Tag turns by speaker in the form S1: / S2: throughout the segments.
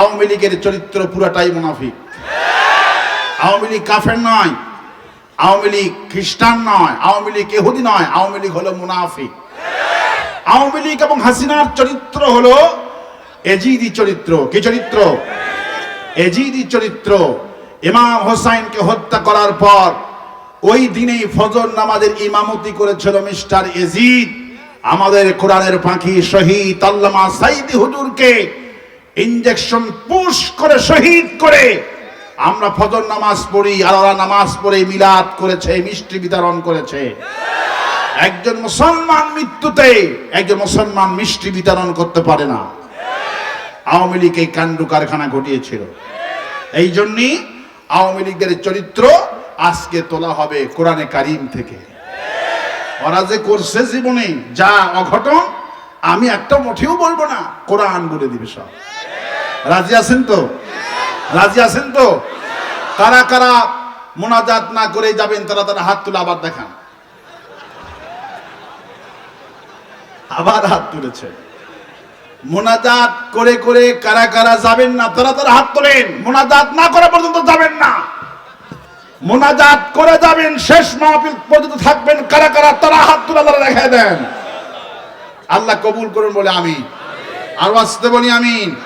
S1: আওয়ামী লীগের চরিত্র পুরাটাই মুনাফিক। আওয়ামী লীগ কাফের নয়, আওয়ামী লীগ খ্রিস্টান নয়, আওয়ামী লীগ এহুদি নয়, আওয়ামী লীগ হলো মুনাফিক। আওয়ামী লীগ এবং হাসিনার চরিত্র হলো এজিদি চরিত্র। কি চরিত্র? এজিদি চরিত্র। ইমাম হোসাইনকে হত্যা করার পর ওই দিনেই ফজর নামাজের ইমামতি করেছিল মিস্টার এজিদ। আমাদের কোরআনের পাখি শহীদ আল্লামা সাইদি হুজুরকে ইঞ্জেকশন পুশ করে, শহীদ করে। আমরা ফজর নামাজ পড়ি ওরা নামাজ পড়ে, মিলাদ করেছে, মিষ্টি বিতরণ করেছে। একজন মুসলমান মৃত্যুতে, একজন মুসলমান মিষ্টি বিতরণ করতে পারে না। আওয়ামী লীগ এই কাণ্ড কারখানা ঘটিয়েছিল। এই জন্যই আওয়ামী লীগের চরিত্র আজকে তোলা হবে কোরআনে কারিম থেকে। ওরা যে করছে জীবনে যা অঘটন, আমি একটা মুঠেও বলব না, কোরআন বলে দিবে সব। রাজি আছেন তো? রাজি আছেন তো? কারা কারা মোনাজাত না করে যাবেন, তারা তারা হাত তুলে আবার দেখান। আবার হাত তুলেছে মোনাজাত করে করে কারা কারা যাবেন না, তারা তারা হাত তোলেন। মোনাজাত না করা পর্যন্ত যাবেন না। মোনাজাত করে যাবেন, শেষ মাহফিল পর্যন্ত থাকবেন, কারা কারা তারা হাত তুলে তারা দেখা দেন। আল্লাহ কবুল করুন বলে আমি। আর আসতে বলি, আমিন।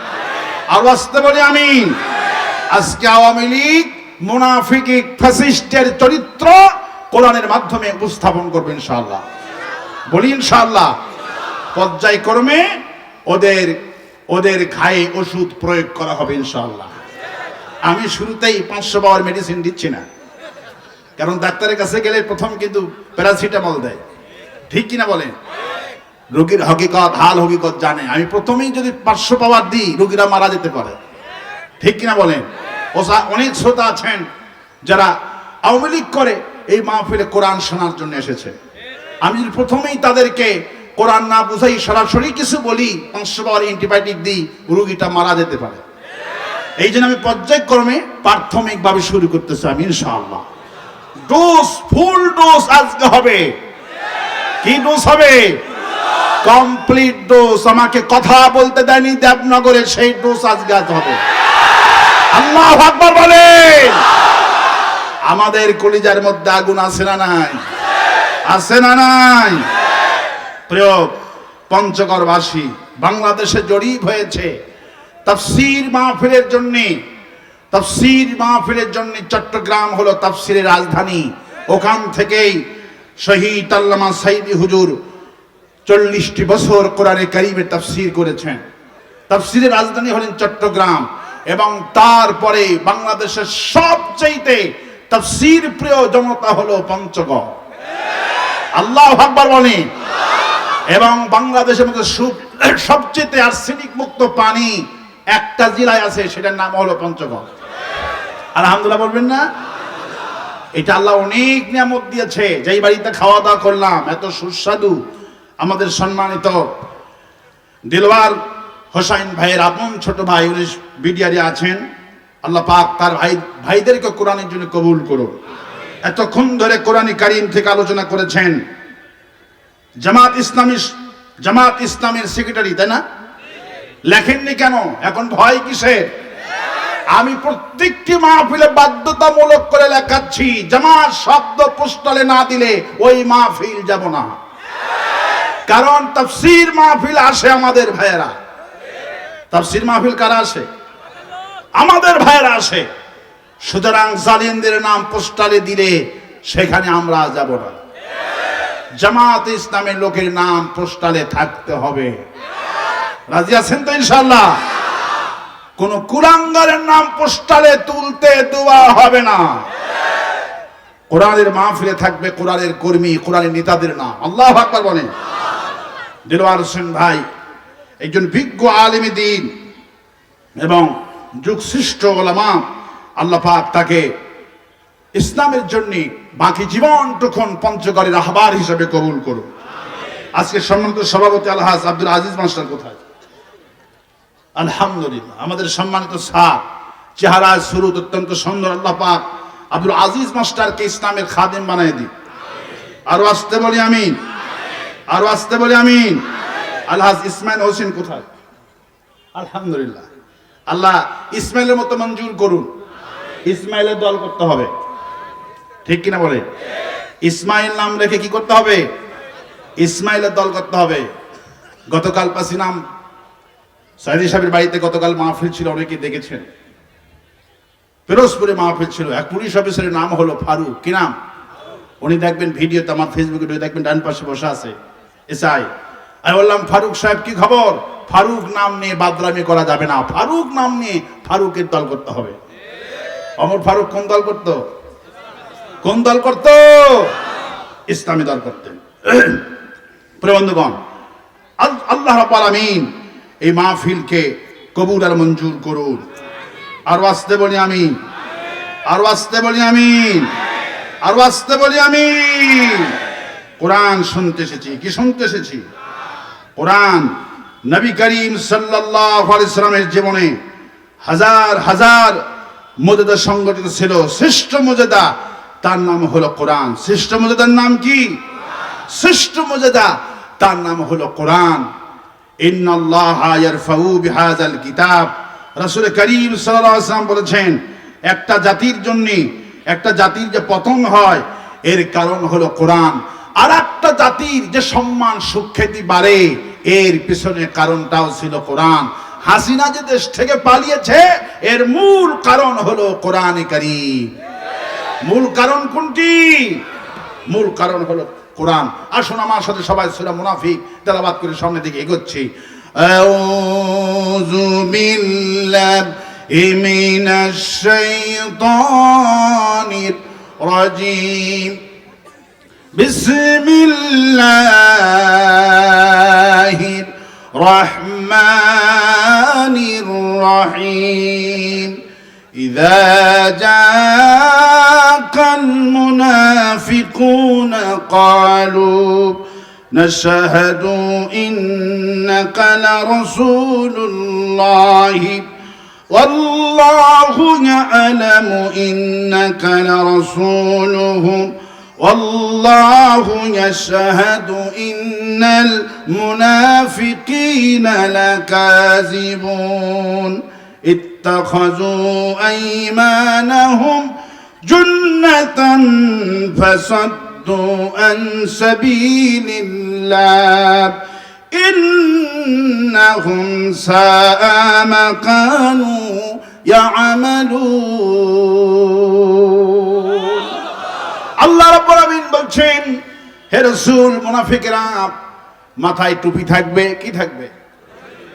S1: আর আসতে বলি আমি। আজকে আওয়ামী লীগ মুনাফিক ফ্যাসিস্টের চরিত্র কোরআনের মাধ্যমে উপস্থাপন করবে ইনশাআল্লাহ। বলি ইনশাআল্লাহ, পর্যায়ক্রমে ওদের ওদের খায়ে ওষুধ প্রয়োগ করা হবে ইনশাআল্লাহ। আমি শুরুতেই পাঁচশো পাওয়ার মেডিসিন দিচ্ছি না। কারণ ডাক্তারের কাছে গেলে প্রথম কিন্তু প্যারাসিটামল দেয়। ঠিক কিনা বলেন? রোগীর হকিকত, হাল হকিকত জানে। আমি প্রথমেই যদি পার্শ্ব পাওয়ার দিই, রোগীরা মারা যেতে পারে। ঠিক কিনা বলেন? ওসা, অনেক শ্রোতা আছেন যারা আওয়ামী লীগ করে এই মাহফিলে কোরআন শোনার জন্য এসেছে। আমি যদি প্রথমেই তাদেরকে কোরআন না বুঝাই, সরাসরি কিছু বলি পাঁচশো পাওয়ার অ্যান্টিবায়োটিক দিই, রুগীটা মারা যেতে পারে। এই জন্য আমি পর্যায়ক্রমে প্রাথমিকভাবে শুরু করতেছি আমি, ইনশাআল্লাহ। ডোজ, ফুল ডোজ আজকে হবে। কি ডোজ হবে? কমপ্লিট ডোজ আমাকে কথা বলতে দেয়নি, দেবনগরে সেই ডোজ আজকে আজ হবে। আল্লাহ আকবার বলেন। আমাদের কলিজার মধ্যে আগুন আছে না নাই? আছে না নাই? প্রিয় পঞ্চগড়বাসী, বাংলাদেশে জড়িত হয়েছে। তাফসির মাহফিলের জন্য, তাফসির মাহফিলের জন্য চট্টগ্রাম হলো তাফসিরের রাজধানী। ওখান থেকেই শহীদ আল্লামা সাইদি হুজুর চল্লিশটি বছর কোরআনে কারিমে তাফসির করেছেন। তাফসিরের রাজধানী হলেন চট্টগ্রাম এবং তারপরে বাংলাদেশের সবচেয়ে তাফসির প্রিয় জনতা হলো পঞ্চগড়। আল্লাহ আকবার বলে। এবং বাংলাদেশের মধ্যে সবচেয়ে আর্সেনিক মুক্ত পানি একটা জেলায় আছে, সেটার নাম হলো পঞ্চগড়। আলহামদুলিল্লাহ বলবেন না? এটা আল্লাহ অনেক নিয়ামত দিয়েছে। যেই বাড়িতে খাওয়া দাওয়া করলাম, এত সুস্বাদু আমাদের সম্মানিত দিলওয়ার হোসাইন ভাইয়ের আপন ছোট ভাই উনি বিডিআরে আছেন। আল্লাহ পাক তার ভাই, ভাইদেরকে কোরআনের জন্য কবুল করুন এতক্ষণ ধরে কোরআন কারিম থেকে আলোচনা করেছেন। জামাত ইসলামী, জামাত ইসলামের সেক্রেটারি, তাই না? লেখেননি কেন? এখন ভয় কিসের? আমি প্রত্যেকটি মাহফিলে বাধ্যতামূলক করে লেখাচ্ছি, জামাত শব্দ পোস্টালে না দিলে ওই মাহফিল যাব না। কারণ তাফসির মাহফিল আসে আমাদের ভাইয়েরা। তাফসির মাহফিল কারা আসে? আমাদের ভাইয়েরা আসে। সুতরাং জালিমদের নাম পোস্টালে দিলে সেখানে আমরা যাব না। জামাত ইসলামের লোকের নাম পোস্টালে থাকতে হবে। রাজি আছেন তো ইনশাল্লাহ কোন কুলাঙ্গারের নাম পোস্টালে তুলতে দেওয়া হবে না। কোরআনের মাহফিলে থাকবে কোরআনের কর্মী, কোরআনের নেতাদের নাম। আল্লাহ আকবার বলেন। দিলওয়ার হোসেন ভাই, একজন বিজ্ঞ আলিমী দিন এবং যুগসৃষ্ট ওলামা, আল্লাহ পাক তাকে ইসলামের জন্য বাকি জীবন জীবনটুকুন পঞ্চগড়ের আহবার হিসেবে কবুল করুন। আজকে সম্মানিত সভাপতি আলহাজ আব্দুল আজিজ মাস্টার কোথায়? আলহামদুলিল্লাহ, আমাদের সম্মানিত স্যার, চেহারা সুরুত অত্যন্ত সুন্দর, আল্লাহ পাক আব্দুল আজিজ মাস্টারকে ইসলামের খাদেম বানাই দিই আরও আসতে বলি আমিন আরও আসতে বলি, আমিন। আলহাজ ইসমাইল হোসেন কোথায়? আলহামদুলিল্লাহ। আল্লাহ ইসমাইলের মতো মঞ্জুর করুন। ইসমাইলের দল করতে হবে। ঠিক কিনা বলে? ইসমাইল নাম রেখে কি করতে হবে? ইসমাইলের দল করতে হবে। গতকাল পাসি নাম সাইদি সাহেবের বাড়িতে গতকাল মাহফিল ছিল অনেকে দেখেছেন। ফিরোজপুরে মাহফিল ছিল। এক পুলিশ অফিসারের নাম হলো ফারুক। কি নাম? উনি দেখবেন ভিডিওতে, আমার ফেসবুকে দেখবেন, ডান পাশে বসে আছে। এসআই আমি বললাম, ফারুক সাহেব, কি খবর? ফারুক নাম নিয়ে বাদরামি করা যাবে না। ফারুক নাম নিয়ে ফারুকের দল করতে হবে। অমর ফারুক কোন দল করত? কোন দল করত? ইসলামী দল করতেন। বন্ধুগণ আল্লাহ রাব্বুল আলামিন এই মাহফিলকে কবুল আর মঞ্জুর করুন। আর আসতে বলি আমি আর আসতে বলি আমি আর আসতে বলি আমি কোরআন শুনতে এসেছি। কি শুনতে এসেছি? কোরআন। নবী করিম সাল্লাল্লাহু আলাইহি সাল্লামের জীবনে হাজার হাজার মর্যাদা সংগঠিত ছিল। শ্রেষ্ঠ মর্যাদা তার নাম হলো কোরআন। শ্রেষ্ঠ মর্যাদার নাম কি? শ্রেষ্ঠ মর্যাদা তার নাম হলো কোরআন। কিতাব। রাসূল করিম আলাইহি বলেছেন, একটা জাতির জন্য, একটা জাতির যে পতন হয়, এর কারণ হলো কোরআন। আর একটা জাতির যে সম্মান সুখ্যাতি বাড়ে, এর পিছনে কারণটাও ছিল কোরআন। হাসিনা যে দেশ থেকে পালিয়েছে, এর মূল কারণ হলো কোরআন কারীম। মূল কারণ কোনটি? মূল কারণ হলো কোরআন। আসুন আমার সাথে সবাই সুরা মুনাফিক তেলাবাদ করে সামনে দিকে এগোচ্ছি। মিনাশ শাইতানির রাজিম। بسم الله الرحمن الرحيم. إذا جاءك المنافقون قالوا نشهد إنك لرسول الله. والله يعلم إنك لرسوله. والله يشهد إن المنافقين لكاذبون. اتخذوا أيمانهم جنة فصدوا عن سبيل الله. إنهم ساء ما كانوا يعملون. আল্লাহ বলছেন, হে রাসূল, মুনাফিকরা মাথায় টুপি থাকবে। কি থাকবে?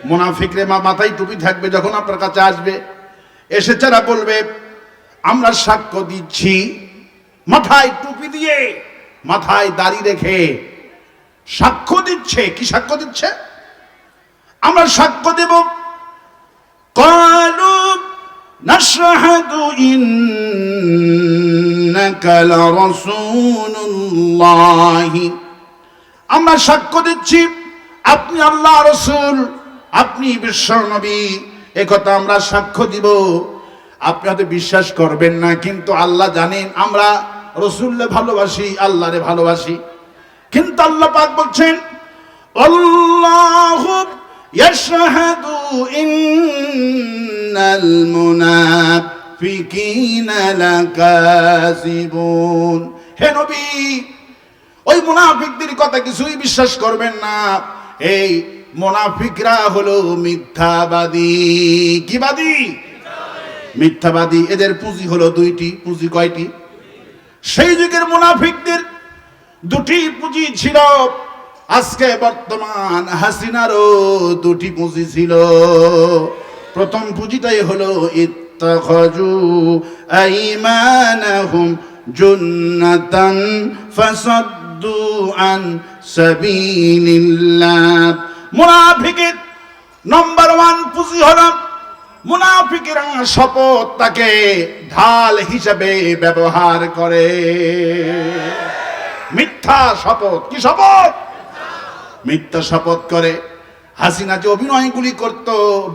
S1: মুনাফিকরে মাথায় টুপি থাকবে যখন আপনার কাছে আসবে। এসে তারা বলবে, আমরা সাক্ষ্য দিচ্ছি মাথায় টুপি দিয়ে, মাথায় দাড়ি রেখে সাক্ষ্য দিচ্ছে। কি সাক্ষ্য দিচ্ছে? আমরা সাক্ষ্য দেব। কালু নাশহাদু ইন إنك لرسول الله আমরা সাক্ষ্য দিচ্ছি আপনি আল্লাহ রসুল আপনি বিশ্ব নবী একথা আমরা সাক্ষ্য দিব আপনি হয়তো বিশ্বাস করবেন না কিন্তু আল্লাহ জানেন আমরা রসুল্লে ভালোবাসি আল্লাহরে ভালোবাসি কিন্তু আল্লাহ পাক বলছেন আল্লাহ يشهد إن المنافقين لكاذبون হে নবী, ওই মুনাফিকদের কথা কিছুই বিশ্বাস করবেন না। এই মুনাফিকরা হলো মিথ্যাবাদী। কি বাদী মিথ্যাবাদী। এদের পুঁজি হলো দুইটি, পুঁজি কয়টি? সেই যুগের মুনাফিকদের দুটি পুঁজি ছিল, আজকে বর্তমান হাসিনারও দুটি পুঁজি ছিল। প্রথম পুঁজিটাই হলো ইত্তাখাজু আইমানাহুম জুন্নাতান ফাসাদ্দু আন সাবিলিল্লাহ মুনাফিকের নম্বর ওয়ান পুঁজি হলো মুনাফিকেরা শপথ তাকে ঢাল হিসেবে ব্যবহার করে। মিথ্যা শপথ, কি শপথ? মিথ্যা শপথ করে। হাসিনা যে অভিনয়গুলি করত,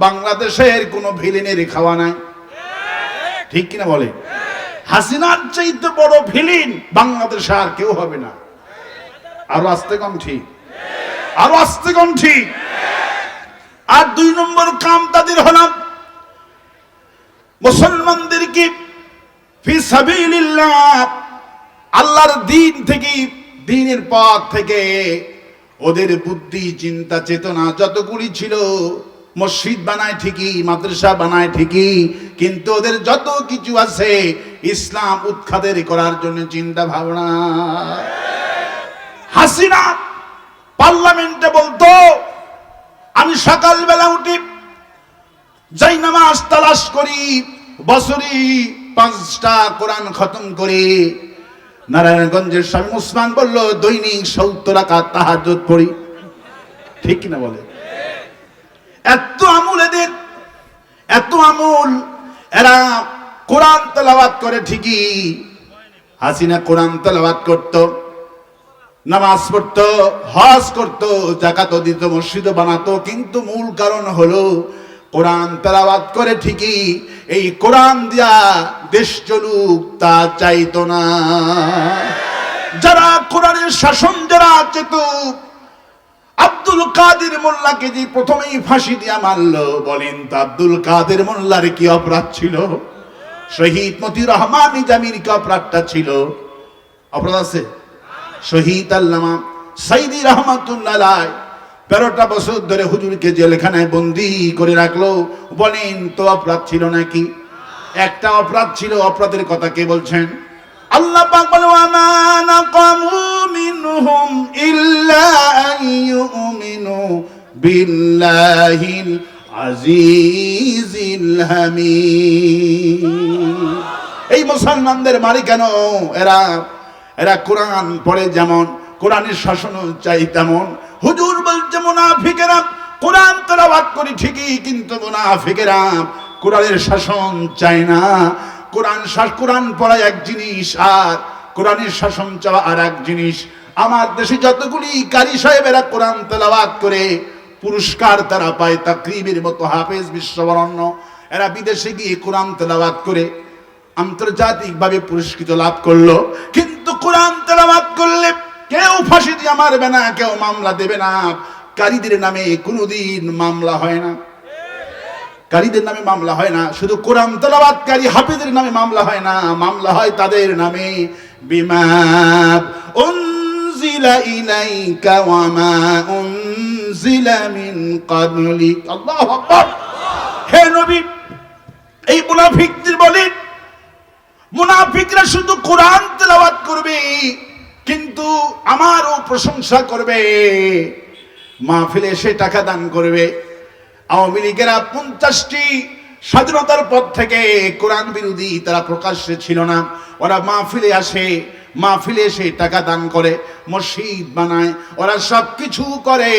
S1: বাংলাদেশের কোনো ভিলেনের খাওয়া নাই। ঠিক কিনা বলে? হাসিনার চাইতে বড় ভিলিন বাংলাদেশে আর কেউ হবে না। আরও আসতে কম ঠিক। আরও আসতে কম ঠিক। আর দুই নম্বর কাম তাদের হলাম। মুসলমানদেরকে আল্লাহর দিন থেকে, দিনের পথ থেকে ওদের বুদ্ধি, চিন্তা, চেতনা যতগুলি ছিল মসজিদ বানায় ঠিকই, মাদ্রাসা বানায় ঠিকই, কিন্তু ওদের যত কিছু আছে, ইসলাম উৎখাতের করার জন্য চিন্তা ভাবনা। হাসিনা পার্লামেন্টে বলতো, আমি সকালবেলা উঠি, যাই নামাজ তালাশ করি বছরই পাঁচটা কোরআন খতম করি, নারায়ণগঞ্জের স্বামী মুসমান বলল, দৈনিক সত্তর আকাত তাহাজ্জুদ পড়ি। ঠিক কিনা বলে? এত আমুল এদের, এত আমুল। এরা কোরআন তেলাওয়াত করে ঠিকই। হাসিনা কোরআন তেলাওয়াত করতো, নামাজ পড়তো, হজ করতো, জাকাত দিত, মসজিদ বানাতো, কিন্তু মূল কারণ হলো কোরআন তেলাওয়াত করে ঠিকই। এই কোরআন দিয়া দেশ চলুক, তা চাইতো না। যারা কোরআনের শাসন যারা চেত আব্দুল কাদের মোল্লাকে যে প্রথমেই ফাঁসি দিয়া মারলো, বলেন তো আব্দুল কাদের মোল্লার কি অপরাধ ছিল? শহীদ মতি রহমান নিজামির কি অপরাধটা ছিল? অপরাধ আছে? শহীদ আল্লামা সাইদি রহমাতুল্লাহ তেরোটা বছর ধরে হুজুরকে জেলখানায় বন্দি করে রাখল। বলেন তো অপরাধ ছিল নাকি? একটা অপরাধ ছিল, অপরাধের কথা কে বলছেন? আল্লাহ পাক বলে, ওয়ামা নাকামু মিনহুম ইল্লা আন ইউমিনু বিল্লাহিল আজিজিল হামিদ. এই মুসলমানদের মারি কেন? এরা এরা কোরআন পড়ে যেমন, কোরআনের শাসন চাই তেমন। হুজুর বলছে, মুনাফিকেরা, কোরআন তেলাওয়াত করি ঠিকই, কিন্তু মুনাফিকেরা কোরআনের শাসন চায় না। কোরআন শাস- কোরআন পড়া এক জিনিস আর কোরআনের শাসন চাওয়া আর এক জিনিস। আমার দেশে যতগুলি কারি সাহেবেরা কোরআন তেলাওয়াত করে, পুরস্কার তারা পায় তাকরিবের মতো হাফেজ বিশ্ববরণ্য। এরা বিদেশে গিয়ে কোরআন তেলাওয়াত করে, আন্তর্জাতিকভাবে পুরস্কৃত লাভ করল। কিন্তু কোরআন তেলাওয়াত করলে কেউ ফাঁসি দিয়ে মারবে না, কেউ মামলা দেবে না। কারীদের নামে কোনোদিন মামলা হয় না। কারীদের নামে মামলা হয় না, শুধু কোরআন তেলাওয়াতকারী হাফিজের নামে মামলা হয় না, মামলা হয় তাদের নামে। বিমা উনজিলা ইলাইকা ওয়া মা উনজিলা মিন ক্বাবলিক আল্লাহু আকবার। হে নবী, এই মুনাফিকদের বলেন মুনাফিকরা শুধু কোরআন তেলাওয়াত করবে, কিন্তু আমারও প্রশংসা করবে, মাহফিলে সে টাকা দান করবে। আওয়ামী লীগেরা পঞ্চাশটি স্বাধীনতার পর থেকে কোরআন বিরোধী তারা প্রকাশ্যে ছিল না। ওরা মাহফিলে আসে, মাহফিলে এসে টাকা দান করে, মসজিদ বানায়, ওরা সব কিছু করে।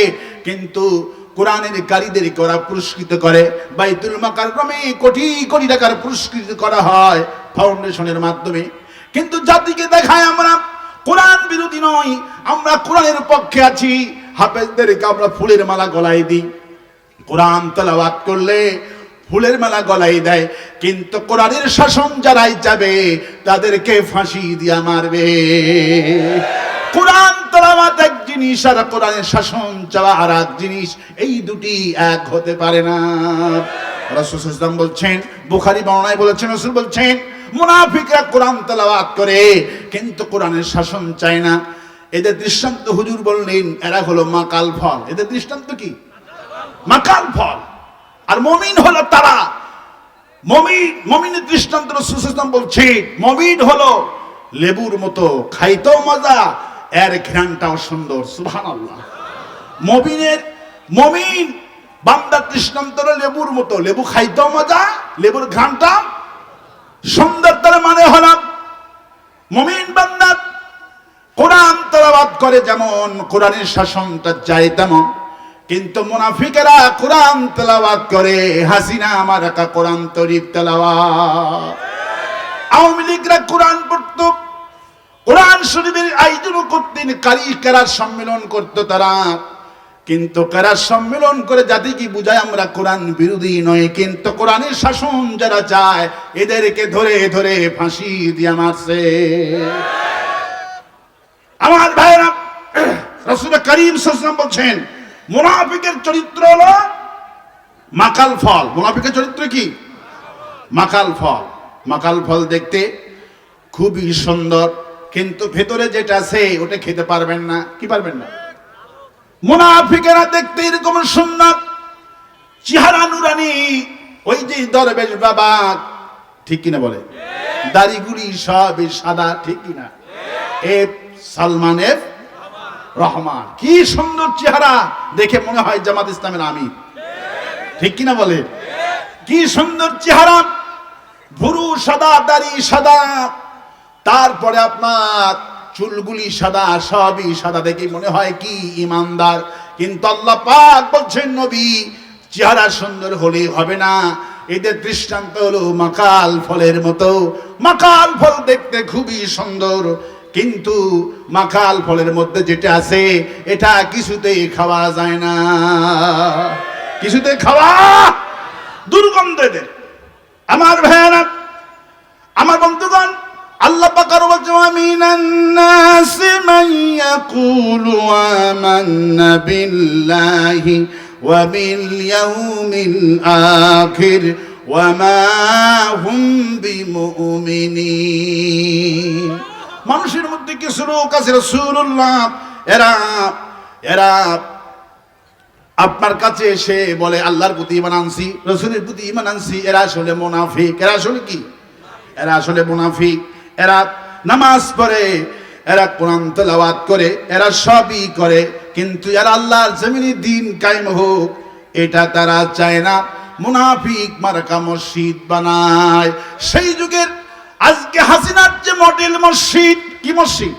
S1: কিন্তু কোরআনের কারীদেরকে ওরা পুরস্কৃত করে। বাইতুল মাকাররমে কোটি কোটি টাকার পুরস্কৃত করা হয় ফাউন্ডেশনের মাধ্যমে। কিন্তু জাতিকে দেখায় আমরা কোরআন বিরোধী নয় আমরা কোরআনের পক্ষে আছি। হাফেজদেরকে আমরা ফুলের মালা গলায় দিই। কোরআন তেলাওয়াত করলে ফুলের মেলা গলাই দেয়, কিন্তু কোরআনের শাসন যারাই যাবে, তাদেরকে ফাঁসি দিয়া মারবে। কোরআন তেলাওয়াত এক জিনিস আর কোরআনের শাসন চাওয়া আর এক জিনিস, এই দুটি এক হতে পারে না। রাসূল সাল্লাল্লাহু বলছেন, বুখারী বর্ণনায় বলেছেন, রাসূল বলছেন, মুনাফিকরা কোরআন তেলাওয়াত করে, কিন্তু কোরআনের শাসন চায় না। এদের দৃষ্টান্ত হুজুর বললেন, এরা হলো মাকাল ফল। এদের দৃষ্টান্ত কি? মাকাল ফল। আর মমিন হলো তারা। মমিন মমিনের দৃষ্টান্ত সুসিস্তাম বলছে। মমিন হলো লেবুর মতো, খাইতেও মজা, এর ঘ্রাণটাও সুন্দর। সুহান আল্লাহ মমিনের মমিন বান্দার দৃষ্টান্ত হলো লেবুর মতো। লেবু খাইতেও মজা, লেবুর ঘ্রাণটা সুন্দর তার মানে হলাম মমিন বান্দা কোরআন তেলাওয়াত করে যেমন কোরআনের শাসনটা চাই তেমন। কিন্তু মুনাফিকেরা কোরআন তেলাওয়াত করে, হাসিনা আমার একা কোরআন তরিফ তেলাওয়াত। আওয়ামী লীগরা কোরআন পড়ত, কোরআন শরীফের আয়োজন করতেন কারি কেরার সম্মেলন করতো তারা। কিন্তু কেরার সম্মেলন করে জাতি কি বুঝায় আমরা কোরআন বিরোধী নয়, কিন্তু কোরআনের শাসন যারা চায়, এদেরকে ধরে ধরে ফাঁসি দিয়া মারছে। আমার ভাইরা রসুল করিম সাল্লাম বলছেন মুনাফিকের চরিত্র হলো মাকাল ফল। মোনাফিকের চরিত্র কি? মাকাল ফল। মাকাল ফল দেখতে খুবই সুন্দর, কিন্তু ভেতরে যেটা আছে, ওটা খেতে পারবেন না। কি পারবেন না? মুনাফিকেরা দেখতে এরকম সুন্দর, চেহারা নুরানি, ওই যে দরবেশ বাবা, ঠিক কিনা বলে? দাড়িগুলি সব সাদা, ঠিক কিনা? F Salman, F Rahman. কি সুন্দর চেহারা দেখে মনে হয় জামাত ইসলামের আমি ঠিক কিনা বলে? কি সুন্দর চেহারা। ভুরু সাদা, দাড়ি সাদা। তারপরে আপনার চুলগুলি সাদা, সবই সাদা দেখে মনে হয় কি ইমানদার। কিন্তু আল্লাহ পাক বলছেন, নবী, চেহারা সুন্দর হলে হবে না। এদের দৃষ্টান্ত হলো মাকাল ফলের মতো। মাকাল ফল দেখতে খুবই সুন্দর। কিন্তু মাখাল ফলের মধ্যে যেটা আছে, এটা কিছুতেই খাওয়া যায় না। কিছুতে খাওয়া দুর্গন্ধ এদের আমার ভাইয়ারা, আমার বন্ধুগণ, আল্লাহ পাকার বলছে মিনান নাস মান ইয়াকুলু আমান্না বিল্লাহি ওয়া বিল ইয়াউমিল আখির ওয়া মা হুম বিমুমিনিন। মানুষের মধ্যে কিছু লোক আছে, রাসূলুল্লাহ। এরা এরা আপনার কাছে এসে বলে, আল্লাহর প্রতি ইমান আনছি, রসুলের প্রতি ইমান আনছি। এরা আসলে মোনাফিক। এরা আসলে কি? এরা আসলে মুনাফিক। এরা নামাজ পড়ে, এরা কোরআন তেলাওয়াত করে, এরা সবই করে। কিন্তু এরা আল্লাহর জমিনে দিন কায়েম হোক, এটা তারা চায় না। মুনাফিক মার্কা মসজিদ বানায়। সেই যুগের আজকে হাসিনার যে মডেল মসজিদ, কি মসজিদ?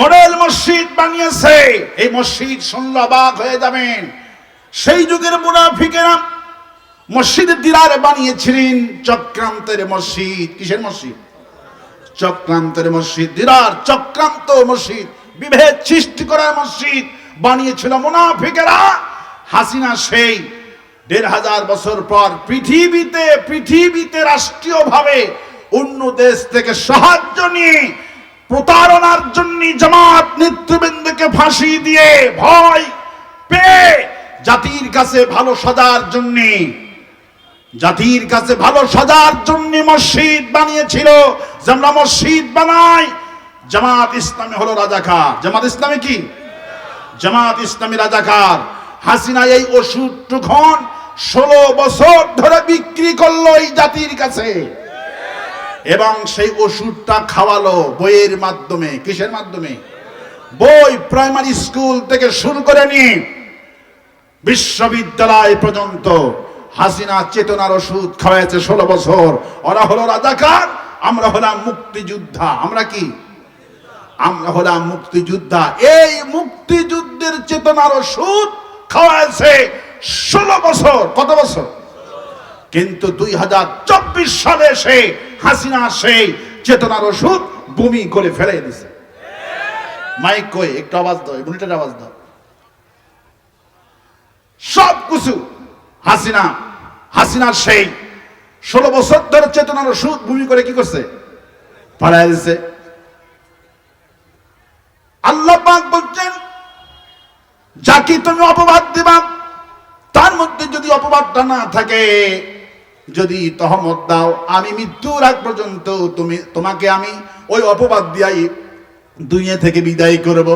S1: মডেল মসজিদ বানিয়েছে। এই মসজিদ শুনলে অবাক হয়ে যাবেন। সেই যুগের মুনাফিকেরা মসজিদ দিরার বানিয়েছিলেন। চক্রান্তের মসজিদ, কিসের মসজিদ? চক্রান্তের মসজিদ, দিরার চক্রান্ত মসজিদ, বিভেদ সৃষ্টি করার মসজিদ বানিয়েছিল মুনাফিকেরা। হাসিনা সেই দেড় হাজার বছর পর পৃথিবীতে পৃথিবীতে রাষ্ট্রীয়ভাবে অন্য দেশ থেকে সাহায্য নিয়ে প্রতারণার জন্য জামাত নেতৃবৃন্দকে ফাঁসি দিয়ে ভয় পেয়ে জাতির কাছে ভালো সাজার জন্যে, জাতির কাছে ভালো সাজার জন্য মসজিদ বানিয়েছিল। যে আমরা মসজিদ বানাই জামাত ইসলামী হলো রাজাকার। জামাত ইসলামী কি? জামাত ইসলামী রাজাকার। হাসিনা এই ওষুধ টুখন ষোলো বছর ধরে বিক্রি করল এই জাতির কাছে। এবং সেই ওষুধটা খাওয়ালো বইয়ের মাধ্যমে। কিসের মাধ্যমে? বই প্রাইমারি স্কুল থেকে শুরু করে নিয়ে বিশ্ববিদ্যালয় পর্যন্ত হাসিনা চেতনার ওষুধ খাওয়াইছে ষোলো বছর। ওরা হলো রাজাকার, আমরা হলাম মুক্তিযোদ্ধা। আমরা কি? আমরা হলাম মুক্তিযোদ্ধা। এই মুক্তিযুদ্ধের চেতনার ওষুধ খাওয়াইছে ষোলো বছর। কত বছর? কিন্তু দুই হাজার চব্বিশ সালে এসে হাসিনা সেই চেতনার ওষুধ বমি করে ফেলে দিছে। মাইক কই, একটু আওয়াজ দাও মনিটর আওয়াজ দাও। সব কিছু হাসিনা, হাসিনার সেই ষোলো বছর ধরে চেতনার ওষুধ ভূমি করে কি করছে? পাড়ায় দিছে। আল্লাহ পাক বলছেন, যাকে তুমি অপবাদ দিবা, তার মধ্যে যদি অপবাদটা না থাকে যদি তহমত দাও, আমি মৃত্যুর আগ পর্যন্ত তুমি, তোমাকে আমি ওই অপবাদ দিয়াই দুনিয়া থেকে বিদায় করব।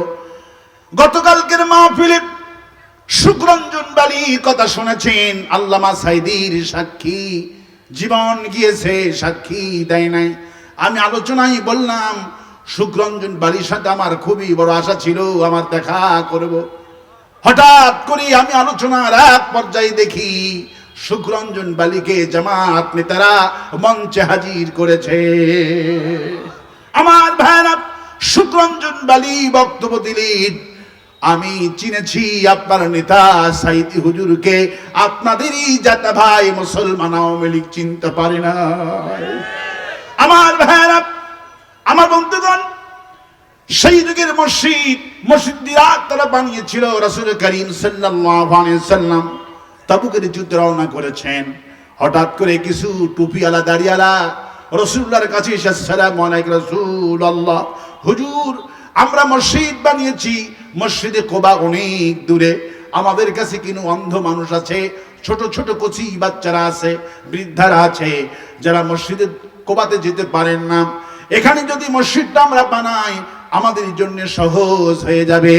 S1: গতকালকের মাহফিলে সুকরঞ্জন বালি কথা শুনেছেন, আল্লামা সাইদির সাক্ষী, জীবন গিয়েছে, সাক্ষী দেয় নাই। আমি আলোচনায় বললাম, সুকরঞ্জন বালির সাথে আমার খুবই বড় আশা ছিল, আমার দেখা করব। হঠাৎ করে আমি আলোচনার এক পর্যায়ে দেখি সুকরঞ্জন বালিকে জামাত নেতারা মঞ্চে হাজির করেছে। আমার ভাইরা সুকরঞ্জন বালি বক্তব্য দিলেন, আমি চিনেছি আপনার নেতা সাইদি হুজুরকে, আপনাদেরই জাতা ভাই মুসলমান আওয়ামী লীগ চিনতে পারে না। আমার ভাইরা, আমার বন্ধুগণ, সেই যুগের মসজিদ মসজিদ দিরাত তারা বানিয়েছিল রাসূল করিম সাল্লাল্লাহু আলাইহি সাল্লাম তাবুকের যুদ্ধে রওনা করেছেন। হঠাৎ করে কিছু টুপিওয়ালা দাড়িওয়ালা রসুল্লাহর কাছে এসে সালাম আলাইকুম রাসূলুল্লাহ। হুজুর, আমরা মসজিদ বানিয়েছি। মসজিদে কোবা অনেক দূরে। আমাদের কাছে কিনু অন্ধ মানুষ আছে, ছোট ছোট কচি বাচ্চারা আছে, বৃদ্ধারা আছে, যারা মসজিদে কোবাতে যেতে পারেন না। এখানে যদি মসজিদটা আমরা বানাই, আমাদের জন্য সহজ হয়ে যাবে।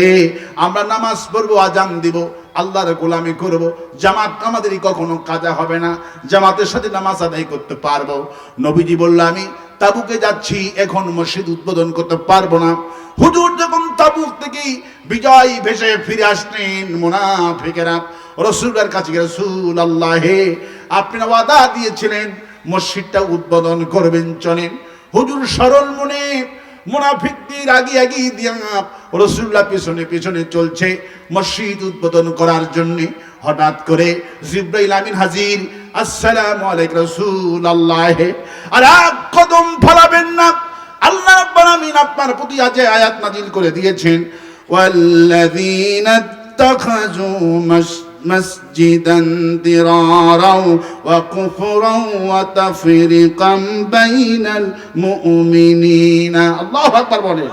S1: আমরা নামাজ পড়ব, আজান দিব। আল্লাহর গোলামি করব, জামাত আমাদেরই কখনো কাজা হবে না, জামাতের সাথে নামাজ আদায় করতে পারব। নবীজি বলল, আমি তাবুকে যাচ্ছি, এখন মসজিদ উদ্বোধন করতে পারব না। হুজুর যখন তাবুক থেকে বিজয় ভেসে ফিরে আসলেন মুনাফিকেরা, রসুলের কাছে রসুল আল্লাহে আপনি ওয়াদা দিয়েছিলেন মসজিদটা উদ্বোধন করবেন, চলেন। হুজুর সরল মনে মুনাফিকদের আগে আগে দিয়া রসুল্লাহ পিছনে পিছনে চলছে মসজিদ উদ্বোধন করার জন্য হঠাৎ করে জিব্রাইল আমিন হাজির আসসালামু আলাইকুম রসুল আল্লাহ আর এক কদম ফলাবেন না আল্লাহ রাব্বুল আমিন আপনার প্রতি আজ আয়াত নাজিল করে দিয়েছেন ওয়াল্লাযীনা اتخذوا مس- مسجدا ضرارا وكفرا وتفرقا بين المؤمنين الله اكبر বলেন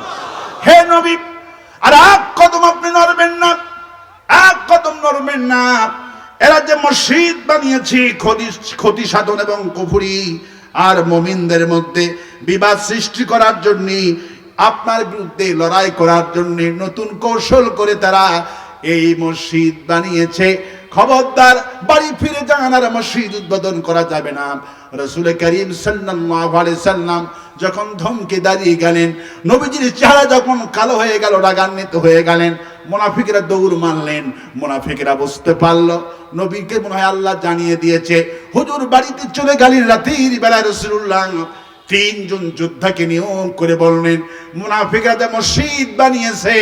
S1: হে নবী আর এক কদম আপনি নড়বেন না, এক কদম নড়বেন না। এরা যে মসজিদ বানিয়েছি, ক্ষতি ক্ষতি সাধন এবং কুফুরি আর মমিনদের মধ্যে বিবাদ সৃষ্টি করার জন্যে, আপনার বিরুদ্ধে লড়াই করার জন্যে নতুন কৌশল করে তারা এই মসজিদ বানিয়েছে। খবরদার, বাড়ি ফিরে যান আর মসজিদ উদ্বোধন করা যাবে না। রসুল করিম সাল্লাল্লাহু সাল্লাম যখন ধমকে দাঁড়িয়ে গেলেন, নবীজির চেহারা যখন কালো হয়ে গেল, রাগান্বিত হয়ে গেলেন, মুনাফিকরা দৌড় মারলেন। মুনাফিকরা বুঝতে পারল, নবীকে মনে হয় আল্লাহ জানিয়ে দিয়েছে, হুজুর বাড়িতে চলে গেলেন রাতের বেলায় রসুল্লাহ তিনজন যোদ্ধাকে নিয়োগ করে বললেন, মুনাফিকরা যে মসজিদ বানিয়েছে,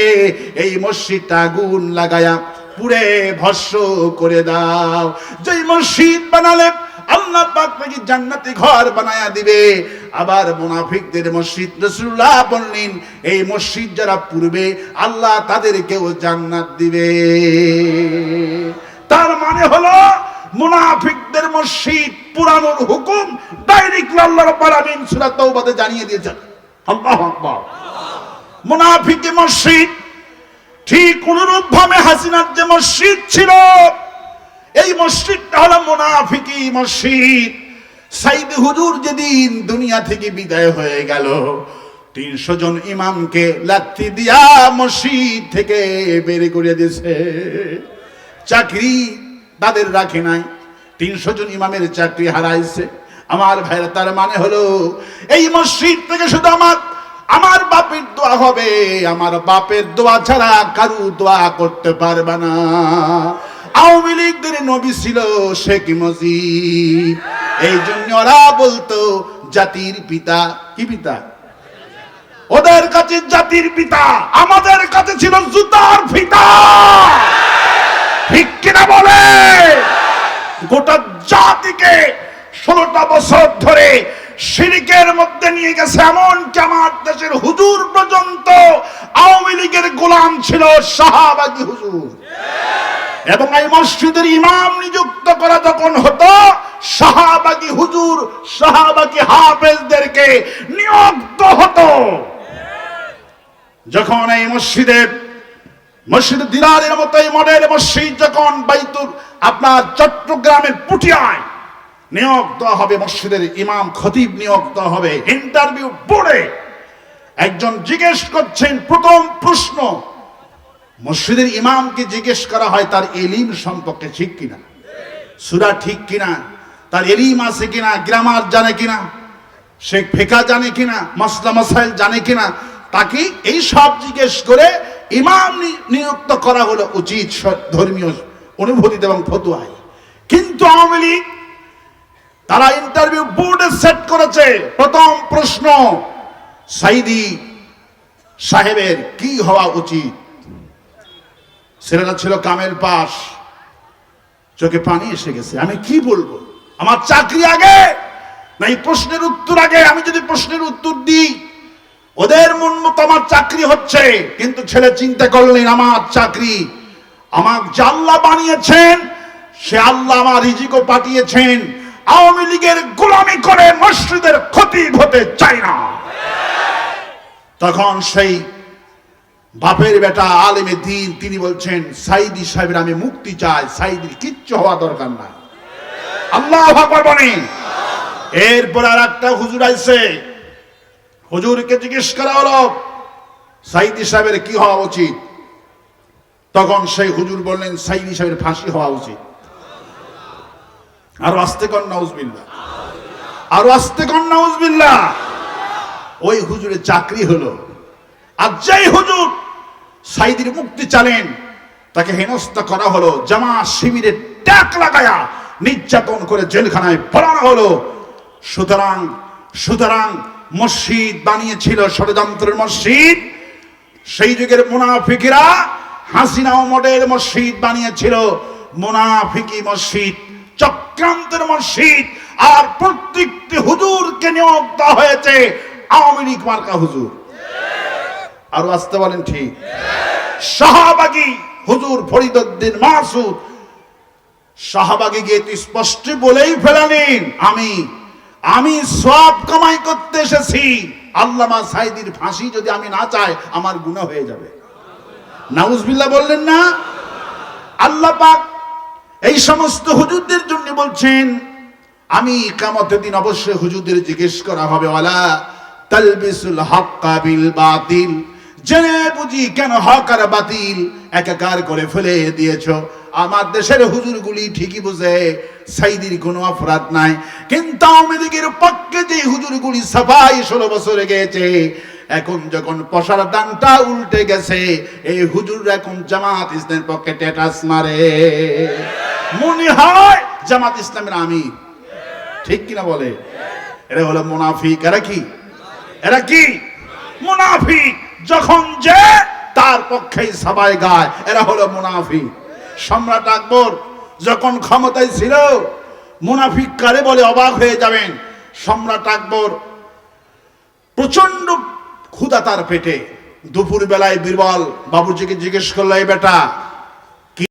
S1: এই মসজিদটা আগুন লাগায়া পুড়ে ভস্য করে দাও। যেই মসজিদ বানালে আল্লাহ পাক নাকি জান্নাতি ঘর বানায়া দিবে। আবার মুনাফিকদের মসজিদ রাসূলুল্লাহ বললেন, এই মসজিদ যারা পূর্বে, আল্লাহ তাদেরকেও জান্নাত দিবে। তার মানে হলো, মুনাফিকদের মসজিদ পুরানোর হুকুম ডাইরেক্ট আল্লাহ রাব্বুল আলামিন সূরা তাওবাতে জানিয়ে দিয়েছেন। আল্লাহু আকবার। মুনাফিকি মসজিদ ঠিক অনুরূপ ভাবে হাসিনার যে মসজিদ ছিল, এই মসজিদটা হলো মুনাফিকি মসজিদ। সাইদ হুজুর যেদিন দুনিয়া থেকে বিদায় হয়ে গেল, তিনশো জন ইমামকে লাথি দিয়া মসজিদ থেকে বের করে দিয়েছে। চাকরি তাদের রাখে নাই, তিনশো জন ইমামের চাকরি হারাইছে। আমার ভাইরা তার মানে হলো, এই মসজিদ থেকে শুধু আমার আমার বাপের দোয়া হবে, আমার বাপের দোয়া ছাড়া কারু দোয়া করতে পারবে না। আওয়ামী লীগদের নবী ছিল শেখ মুজিব। এই জন্য ওরা বলতো, জাতির পিতা কি পিতা? ওদের কাছে জাতির পিতা, আমাদের কাছে ছিল জুতার পিতা ঠিক কিনা বলে? গোটা জাতিকে ষোলোটা বছর ধরে শিরিকের মধ্যে নিয়ে গেছে এমন আমার দেশের হুজুর পর্যন্ত আওয়ামী লীগের গোলাম ছিল শাহাবাগী হুজুর। এবং এই মসজিদের ইমাম নিযুক্ত করা যখন হতো, শাহাবাগী হুজুর, শাহাবাগী হাফেজদেরকে নিয়োগ হতো। যখন এই মসজিদে, মসজিদ দিলারের মতো এই মডেল মসজিদ যখন বাইতুল, আপনার চট্টগ্রামের পুটিয়ায় নিয়োগ দেওয়া হবে মসজিদের ইমাম খতিব নিয়োগ দেওয়া হবে ইন্টারভিউ বোর্ডে। একজন জিজ্ঞেস করছেন, প্রথম প্রশ্ন, মসজিদের ইমামকে জিজ্ঞেস করা হয় তার এলিম সম্পর্কে ঠিক কিনা? সুরা ঠিক কিনা? তার এলিম আছে কিনা? গ্রামার জানে কিনা? সে ফেকা জানে কিনা? মসলা মসাইল জানে কিনা? তাকে এই সব জিজ্ঞেস করে ইমাম নিযুক্ত করা হলো উচিত ধর্মীয় অনুভূতিতে এবং ফতুয়ায়। কিন্তু আওয়ামী লীগ তারা ইন্টারভিউ বোর্ডে সেট করেছে। প্রথম প্রশ্ন, সাইদি সাহেবের কি হওয়া উচিত? ছেলেটা ছিল কামের পাশ। চোখে পানি এসে গেছে। আমি কি বলব? আমার চাকরি আগে? না এই প্রশ্নের উত্তর আগে? আমি যদি প্রশ্নের উত্তর দিই, ওদের মন মতো আমার চাকরি হচ্ছে। কিন্তু ছেলে চিন্তা করলেন, আমার চাকরি আমার আল্লাহ বানিয়েছেন, সে আল্লাহ আমার রিজিকও পাঠিয়েছেন। আওয়ামী লীগের গোলামি করে মসজিদের ক্ষতি হতে চাই না। তখন সেই বাপের বেটা আলেমে দিন তিনি বলছেন, সাইদি সাহেবের আমি মুক্তি চাই, সাইদির কিচ্ছু হওয়া দরকার না আল্লাহ বনি এরপর আর একটা হুজুর আইছে। হুজুরকে জিজ্ঞেস করা হলো, সাইদি সাহেবের কি হওয়া উচিত? তখন সেই হুজুর বললেন, সাইদি সাহেবের ফাঁসি হওয়া উচিত। আর আসতে কর, নাউজবিল্লাহ। আর আসতে কর, নাউজবিল্লাহ। ওই হুজুরের চাকরি হলো। আর যেই হুজুর সাইদির মুক্তি চালেন, তাকে হেনস্থা করা হলো, জামা শিবিরে ট্যাক লাগায়া নির্যাতন করে জেলখানায় পড়ানো হলো। সুতরাং সুতরাং মসজিদ বানিয়েছিল ষড়যন্ত্রের মসজিদ। সেই যুগের মুনাফিকেরা হাসিনা মডেল মসজিদ বানিয়েছিল। মুনাফিকি মসজিদ চক্রান্তের মসজিদ, আর প্রত্যেকটি হুজুরকে নিয়োগ দেওয়া হয়েছে আওয়ামী লীগ মার্কা হুজুর। আরও আসতে বলেন ঠিক। শাহবাগী হুজুর ফরিদুদ্দিন মাসুদ শাহবাগে গিয়ে তুই স্পষ্ট বলেই ফেলালেন আমি আমি সব কামাই করতে এসেছি। আল্লামা সাইদির ফাঁসি যদি আমি না চাই, আমার গুনাহ হয়ে যাবে। নাউজবিল্লাহ বললেন না? আল্লাহ পাক এই সমস্ত হুজুরদের জন্য বলছেন, আমি কামতের দিন অবশ্যই হুজুরদের জিজ্ঞেস করা হবে, ওয়ালা তালবিসুল হাক্কা বিল বাতিল? জেনে বুঝি কেন হক আর বাতিল একাকার করে ফেলে দিয়েছ? আমার দেশের হুজুরগুলি ঠিকই বুঝে, সাইদির কোনো অপরাধ নাই। কিন্তু আওয়ামী লীগের পক্ষে যে হুজুরগুলি সাফাই ষোলো বছরে গেছে এখন যখন পশার দানটা উল্টে গেছে, এই হুজুর এখন জামাত ইসলামের পক্ষে টেটাস মারে। মনে হয় জামাত ইসলামের আমি ঠিক কিনা বলে? এরা হলো মুনাফিক। এরা কি? এরা কি? মুনাফিক। যখন যে তার পক্ষেই সবাই গায়, এরা হলো মুনাফিক। সম্রাট আকবর যখন ক্ষমতায় ছিল, মুনাফিক কারে বলে অবাক হয়ে যাবেন? সম্রাট আকবর প্রচণ্ড ক্ষুধা তার পেটে। দুপুর বেলায় বীরবল বাবুজিকে জিজ্ঞেস করল, এই বেটা